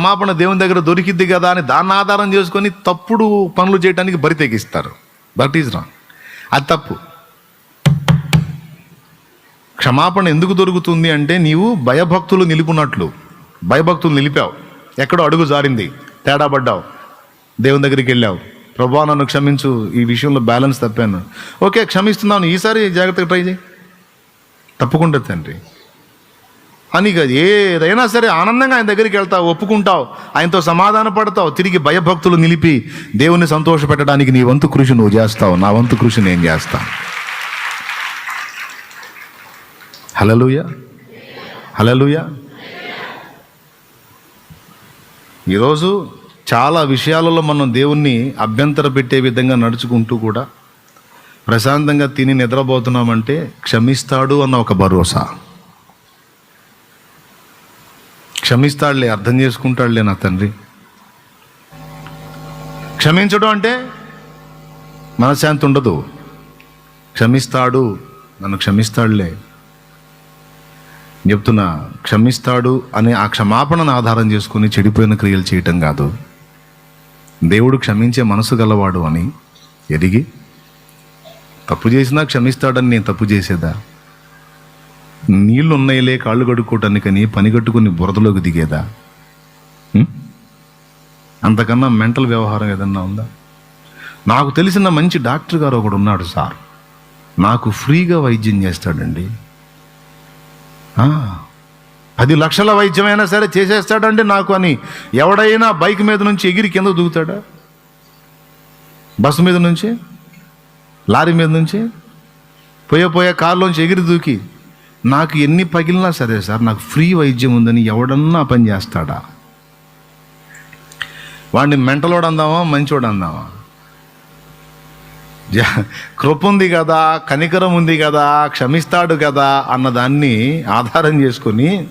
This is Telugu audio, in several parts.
క్షమాపణ దేవుని దగ్గర దొరికిద్ది కదా అని దాన్ని ఆధారం చేసుకొని తప్పుడు పనులు చేయడానికి బరి తెగిస్తారు. బట్ ఈజ్ రాంగ్ అది తప్పు. క్షమాపణ ఎందుకు దొరుకుతుంది అంటే నీవు భయభక్తులు నిలుపున్నట్లు భయభక్తులు నిలిపావు. ఎక్కడో అడుగు జారింది. తేడా పడ్డావు. దేవుని దగ్గరికి వెళ్ళావు. ప్రభా నన్ను క్షమించు. ఈ విషయంలో బ్యాలెన్స్ తప్పాను. ఓకే క్షమిస్తున్నాను. ఈసారి జాగ్రత్తగా ట్రై చేయి. తప్పకుండా తండ్రి. అని కాదు. ఏదైనా సరే ఆనందంగా ఆయన దగ్గరికి వెళ్తావు ఒప్పుకుంటావు ఆయనతో సమాధాన పడతావు తిరిగి భయభక్తులు నిలిపి దేవుని సంతోషపెట్టడానికి నీ వంతు కృషి నువ్వు చేస్తావు. నా వంతు కృషి నేను చేస్తాను. హలలుయ హలలుయ ఈరోజు చాలా విషయాలలో మనం దేవుణ్ణి అభ్యంతర పెట్టే విధంగా నడుచుకుంటూ కూడా ప్రశాంతంగా తిని నిద్రపోతున్నామంటే క్షమిస్తాడు అన్న ఒక భరోసా. క్షమిస్తాడులే అర్థం చేసుకుంటాడులే నా తండ్రి. క్షమించడం అంటే మనశ్శాంతి ఉండదు. క్షమిస్తాడు నన్ను క్షమిస్తాడులే. చెప్తున్నా క్షమిస్తాడు అనే ఆ క్షమాపణను ఆధారం చేసుకుని చెడిపోయిన క్రియలు చేయటం కాదు. దేవుడు క్షమించే మనసు గలవాడు అని ఎదిగి తప్పు చేసినా క్షమిస్తాడని నేను తప్పు చేసేదా? నీళ్ళు ఉన్నాయిలే కాళ్ళు కడుక్కోవటానికని పని కట్టుకుని బురదలోకి దిగేదా? అంతకన్నా మెంటల్ వ్యవహారం ఏదన్నా ఉందా? నాకు తెలిసిన మంచి డాక్టర్ గారు ఒకడు ఉన్నాడు సార్. నాకు ఫ్రీగా వైద్యం చేస్తాడండి. పది లక్షల వైద్యమైనా సరే చేసేస్తాడండి నాకు అని ఎవడైనా బైక్ మీద నుంచి ఎగిరి కింద దూకుతాడా? బస్సు మీద నుంచి? లారీ మీద నుంచి? పోయే పోయే కారులోంచి ఎగిరి దూకి నాకు ఎన్ని పగిలినా సరే సార్ నాకు ఫ్రీ వైద్యం ఉందని ఎవడన్నా పని చేస్తాడా? వాడిని మెంటలోడు అందామా మంచోడు అందామా? జ- కృప ఉంది కదా కనికరం ఉంది కదా క్షమిస్తాడు కదా అన్నదాన్ని ఆధారం చేసుకొని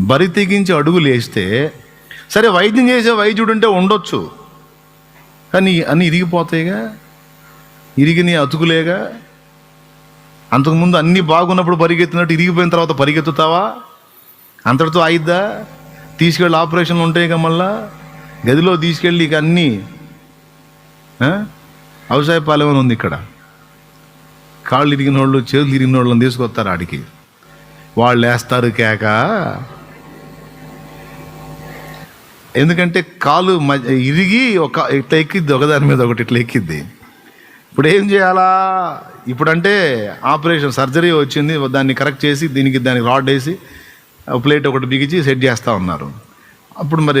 బరి తెగించి అడుగులు వేస్తే సరే వైద్యం చేసే వైద్యుడు ఉంటే ఉండొచ్చు. కానీ అన్నీ ఇరిగిపోతాయిగా? ఇరిగిని అతుకులేగా? అంతకుముందు అన్నీ బాగున్నప్పుడు పరిగెత్తినట్టు ఇరిగిపోయిన తర్వాత పరిగెత్తుతావా? అంతటితో అయిద్దా తీసుకెళ్ళి ఆపరేషన్లు కదా మళ్ళా? గదిలో తీసుకెళ్ళి ఇక అన్నీ ఆ? పాలెమని అని ఉంది ఇక్కడ? కాళ్ళు ఇరిగిన వాళ్ళు చేతులు ఇరిగిన వాళ్ళని తీసుకొస్తారు ఆడికి. వాళ్ళు వేస్తారు కేక. ఎందుకంటే కాలు ఇరిగి ఒక ఇట్లా ఎక్కిద్ది ఒకదాని మీద ఒకటి ఇట్లా ఎక్కిద్ది. ఇప్పుడు ఏం చేయాలా? ఇప్పుడంటే ఆపరేషన్ సర్జరీ వచ్చింది దాన్ని కరెక్ట్ చేసి దీనికి దానికి రాడ్ వేసి ప్లేట్ ఒకటి బిగించి సెట్ చేస్తూ ఉన్నారు. అప్పుడు మరి